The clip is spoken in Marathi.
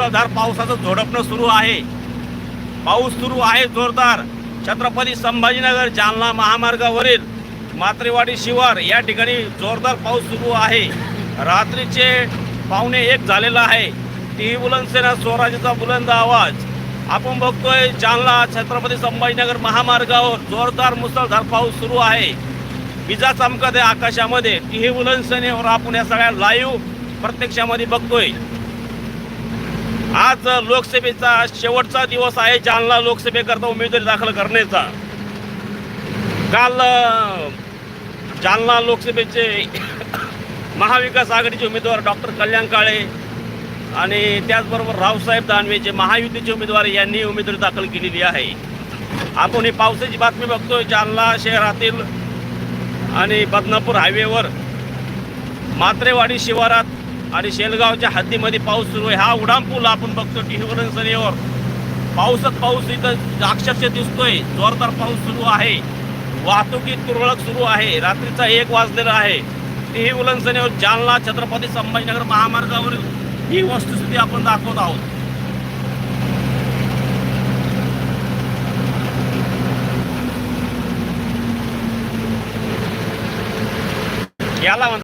मुसळधार पावसाचं झोडपणं सुरू आहे. पाऊस सुरू आहे जोरदार. छत्रपती संभाजीनगर जालना महामार्गावरील मात्रेवाडी शिवार या ठिकाणी जोरदार पाऊस सुरू आहे. रात्रीचे पावणे एक झालेला आहे. टी बुलंदसेना स्वराज्याचा बुलंद आवाज. आपण बघतोय जालना छत्रपती संभाजीनगर महामार्गावर जोरदार मुसळधार पाऊस सुरू आहे. विजा चमकत आहे आकाशामध्ये टी बुलंदसेनेवर आपण या सगळ्या लाईव्ह प्रत्यक्षामध्ये बघतोय. आज लोकसभेचा शेवटचा दिवस आहे जालना लोकसभेकरता उमेदवारी दाखल करण्याचा. काल जालना लोकसभेचे महाविकास आघाडीचे उमेदवार डॉक्टर कल्याण काळे आणि त्याचबरोबर रावसाहेब दानवे जे महायुतीचे उमेदवार यांनी उमेदवारी दाखल केलेली आहे. आपण ही पावसाची बातमी बघतोय जालना शहरातील आणि बदनापूर हायवेवर मात्रेवाडी शिवारात आणि शेलगावच्या हद्दीमध्ये पाऊस सुरू आहे. हा उडान पूल आपण बघतो टिहवरण सरीवर. पाऊसच पाऊस इथं अक्षरशः दिसतोय. जोरदार पाऊस सुरू आहे. वाहतुकीत तुरळक सुरू आहे. रात्रीचा एक वाजलेला आहे. टिही उलंगसनेवर जालना छत्रपती संभाजीनगर महामार्गावरील ही वस्तुस्थिती आपण दाखवत आहोत. याला म्हणतात